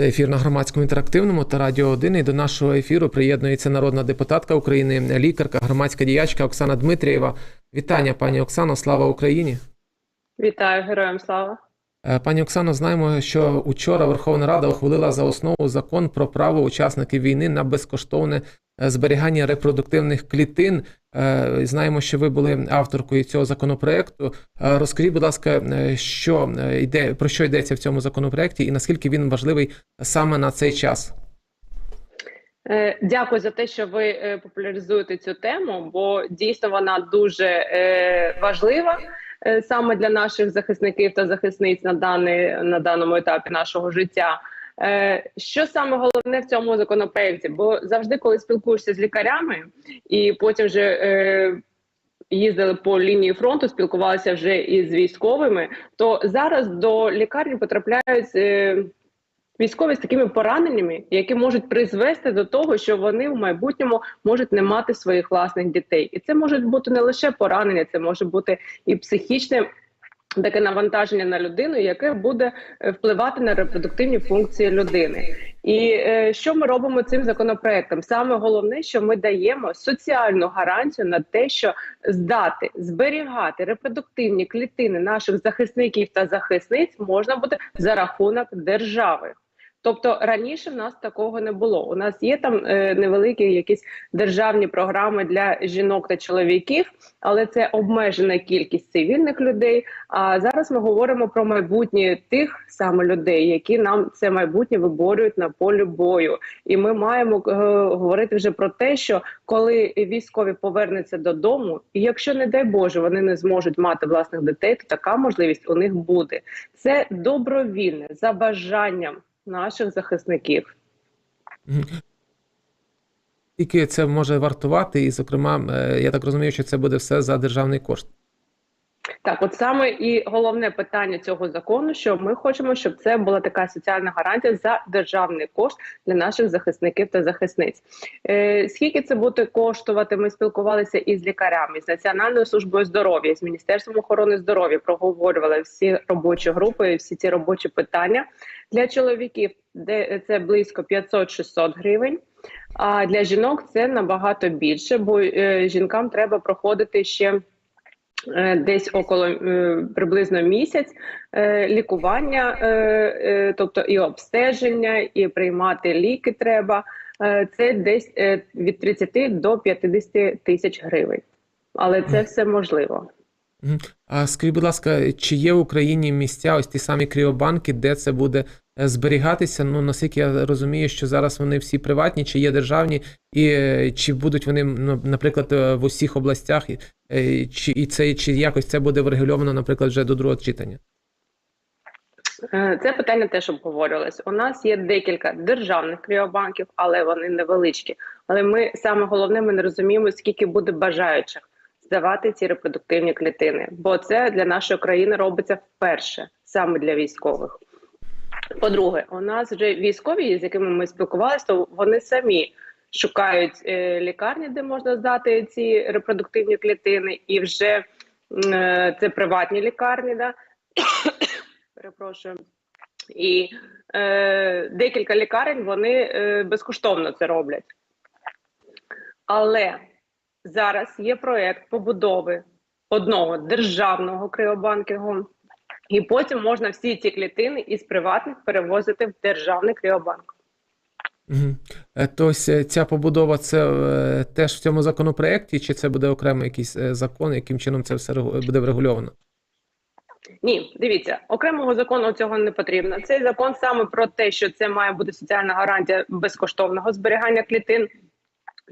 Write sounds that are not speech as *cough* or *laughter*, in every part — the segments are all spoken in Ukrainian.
Це ефір на громадському інтерактивному та радіо 1. І до нашого ефіру приєднується народна депутатка України, лікарка, громадська діячка Оксана Дмитрієва. Вітання, пані Оксано, слава Україні. Вітаю героям слава. Е, Пані Оксано, знаємо, що учора Верховна Рада ухвалила за основу закон про право учасників війни на безкоштовне е, зберігання репродуктивних клітин. Е, Знаємо, що ви були авторкою цього законопроекту. Розкажіть, будь ласка, що йде про що йдеться в цьому законопроекті, і наскільки він важливий саме на цей час? Дякую за те, що ви популяризуєте цю тему, бо дійсно вона дуже важлива саме для наших захисників та захисниць на даний, на даному етапі нашого життя. Е, Що саме головне в цьому законопроекті? Бо завжди, коли спілкуєшся з лікарями, і потім вже е, їздили по лінії фронту, спілкувалися вже із військовими, то зараз до лікарні потрапляють. е, Військові з такими пораненнями, які можуть призвести до того, що вони в майбутньому можуть не мати своїх власних дітей, і це можуть бути не лише поранення, це може бути і психічне таке навантаження на людину, яке буде е, впливати на репродуктивні функції людини. І е, що ми робимо цим законопроектом? Саме головне, що ми даємо соціальну гарантію на те, що здати, зберігати репродуктивні клітини наших захисників та захисниць можна буде за рахунок держави. Тобто раніше в нас такого не було. У нас є там е, невеликі якісь державні програми для жінок та чоловіків, але це обмежена кількість цивільних людей. А зараз ми говоримо про майбутнє тих саме людей, які нам це майбутнє виборюють на полі бою. І ми маємо е, говорити вже про те, що коли військові повернуться додому, і якщо не дай Боже вони не зможуть мати власних дітей, то така можливість у них буде. Це добровільне за бажанням наших захисників. Скільки це може вартувати, і, зокрема, е, я так розумію, що це буде все за державний кошт. Так, от саме і головне питання цього закону, що ми хочемо, щоб це була така соціальна гарантія за державний кошт для наших захисників та захисниць. Е, скільки це буде коштувати? Ми спілкувалися із лікарями, з Національною службою здоров'я, з Міністерством охорони здоров'я, проговорювали всі робочі групи, всі ці робочі питання для чоловіків, де це близько 500-600 гривень. А для жінок це набагато більше, бо е, жінкам треба проходити ще. Е, Десь около е, приблизно місяць е, лікування, тобто і обстеження, і приймати ліки треба. Це десь від 30 до 50 тисяч гривень. Але це все можливо. А скажіть, будь ласка, чи є в Україні місця, ось ті самі кріобанки, де це буде зберігатися? Ну, наскільки я розумію, що зараз вони всі приватні, чи є державні, і е, чи будуть вони, ну, наприклад, е, в усіх областях, е, чи і це чи якось це буде врегульовано, наприклад, вже до другого читання? Е, Це питання теж обговорювалось. У нас є декілька державних кріобанків, але вони невеличкі. Але ми саме головне, ми не розуміємо, скільки буде бажаючих здавати ці репродуктивні клітини, бо це для нашої країни робиться вперше, саме для військових. По-друге, у нас вже військові, з якими ми спілкувалися, то вони самі шукають е, лікарні, де можна здати ці репродуктивні клітини, і вже е, це приватні лікарні, да? *coughs* перепрошую. І е, декілька лікарень вони е, безкоштовно це роблять. Але зараз є проєкт побудови одного державного криобанкінгу, і потім можна всі ці клітини із приватних перевозити в державний кріобанк. Мгм. Е, То ось е, ця побудова це е, теж в цьому законопроекті, чи це буде окремий якийсь закон, яким чином це все буде врегульовано? Ні, дивіться, окремого закону цього не потрібно. Цей закон саме про те, що це має бути соціальна гарантія безкоштовного зберігання клітин.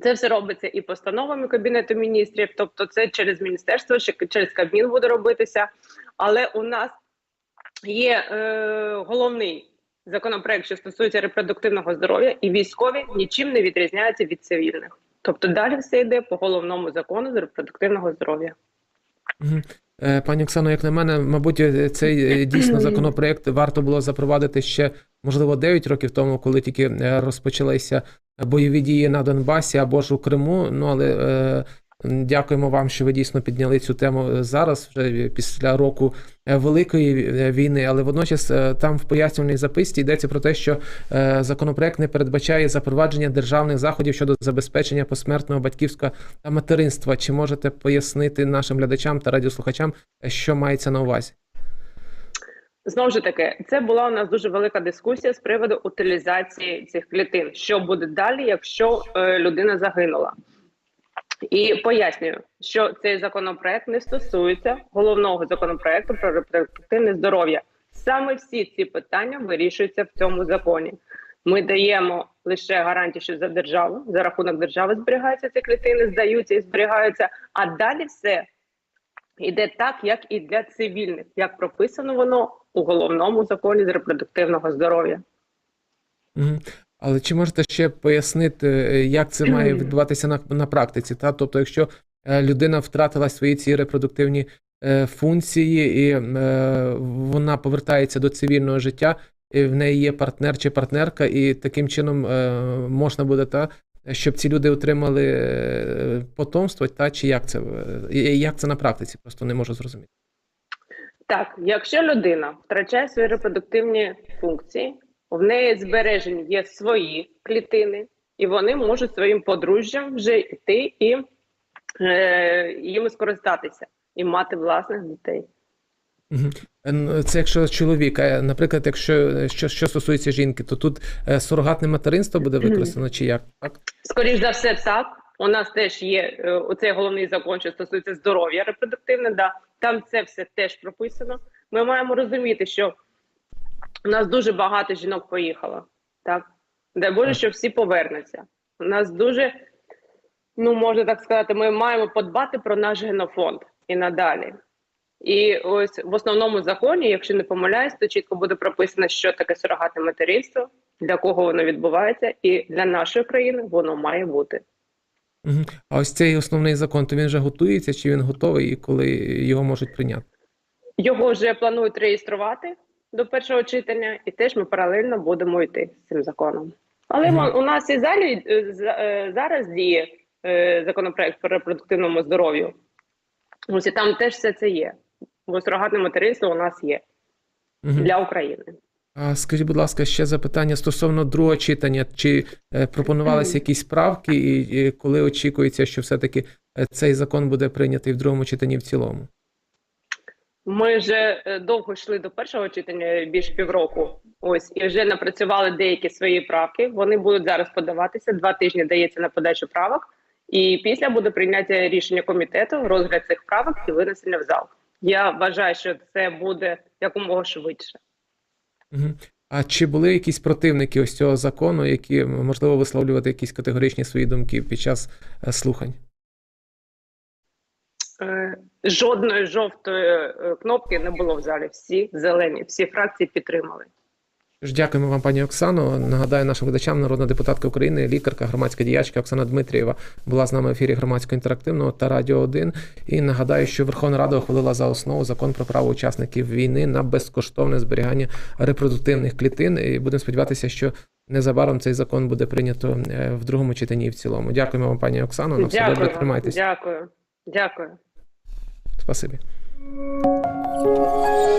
Це все робиться і постановами Кабінету міністрів, тобто це через міністерство, через Кабмін буде робитися. Але у нас є е, головний законопроект, що стосується репродуктивного здоров'я, і військові нічим не відрізняються від цивільних. Тобто далі все йде по головному закону з репродуктивного здоров'я. Е, Пані Оксано, як на мене, мабуть, е, цей е, *clears throat* дійсно законопроект варто було запровадити ще, можливо, 9 років тому, коли тільки розпочалися бойові дії на Донбасі або ж у Криму. Ну але Дякуємо вам, що ви дійсно підняли цю тему е, зараз, вже після року е, великої е, війни. Але водночас там в пояснювальній записці йдеться про те, що законопроект не передбачає запровадження державних заходів щодо забезпечення посмертного батьківського та материнства. Чи можете пояснити нашим глядачам та радіослухачам, що мається на увазі? Знову ж таки, це була у нас дуже велика дискусія з приводу утилізації цих клітин. Що буде далі, якщо людина загинула? І пояснюю, що цей законопроект не стосується головного законопроекту про репродуктивне здоров'я. Саме всі ці питання вирішуються в цьому законі. Ми даємо лише гарантію, що за державу, за рахунок держави зберігаються ці клітини, здаються і зберігаються. А далі все іде так, як і для цивільних, як прописано воно у головному законі з репродуктивного здоров'я. Але чи можете ще пояснити, е, як це має *clears throat* відбуватися на, на практиці? Та? Тобто, якщо е, людина втратила свої ці репродуктивні е, функції, і вона повертається до цивільного життя, і в неї є партнер чи партнерка, і таким чином можна буде та, щоб ці люди отримали потомство, та чи як це, як це на практиці? Просто не можу зрозуміти. Так, якщо людина втрачає свої репродуктивні функції, в неї збережені є свої клітини, і вони можуть своїм подружжям вже йти і е, їм скористатися і мати власних дітей. Е, ну, Це якщо чоловік, наприклад, якщо що, що стосується жінки, то тут е, сурогатне материнство буде використано чи як? Так? Скоріш за все, так. У нас теж є е, оцей головний закон, що стосується здоров'я репродуктивне. Да, там це все теж прописано. Ми маємо розуміти, що у нас дуже багато жінок поїхало. Так, дай Боже, що всі повернуться. У нас дуже, ну можна так сказати, ми маємо подбати про наш генофонд і надалі. І ось в основному законі, якщо не помиляюсь, то чітко буде прописано, що таке сурогатне материнство, для кого воно відбувається, і для нашої країни воно має бути. А ось цей основний закон, то він вже готується, чи він готовий, і коли його можуть прийняти? Його вже планують реєструвати до першого читання, і теж ми паралельно будемо йти з цим законом. Але мо- у нас і залі е, е, зараз діє е, законопроект по репродуктивному здоров'ю. Ось і там теж все це є. Бо сурогатне материнство у нас є Мгм. для України. А скажіть, будь ласка, ще запитання стосовно другого читання. Чи пропонувалися якісь правки, і, коли очікується, що все-таки цей закон буде прийнятий в другому читанні в цілому? Ми вже е, довго йшли до першого читання більш півроку. Ось і вже напрацювали деякі свої правки. Вони будуть зараз подаватися. Два тижні дається на подачу правок, і після буде прийняття рішення комітету, розгляд цих правок і винесення в зал. Я вважаю, що це буде якомога швидше. А чи були якісь противники ось цього закону, які можливо висловлювати якісь категоричні свої думки під час е, слухань? Е, Жодної жовтої е, кнопки не було в залі. Всі зелені, всі фракції підтримали. Дякуємо вам, пані Оксано. Нагадаю нашим глядачам, народна депутатка України, лікарка, громадська діячка Оксана Дмитрієва була з нами в ефірі громадського інтерактивного та Радіо 1. І нагадаю, що Верховна Рада ухвалила за основу закон про право учасників війни на безкоштовне зберігання репродуктивних клітин. І будемо сподіватися, що незабаром цей закон буде прийнято е, в другому читанні і в цілому. Дякуємо вам, пані Оксано. На все добре, тримайтеся. Дякую. Дякую. Спасибі.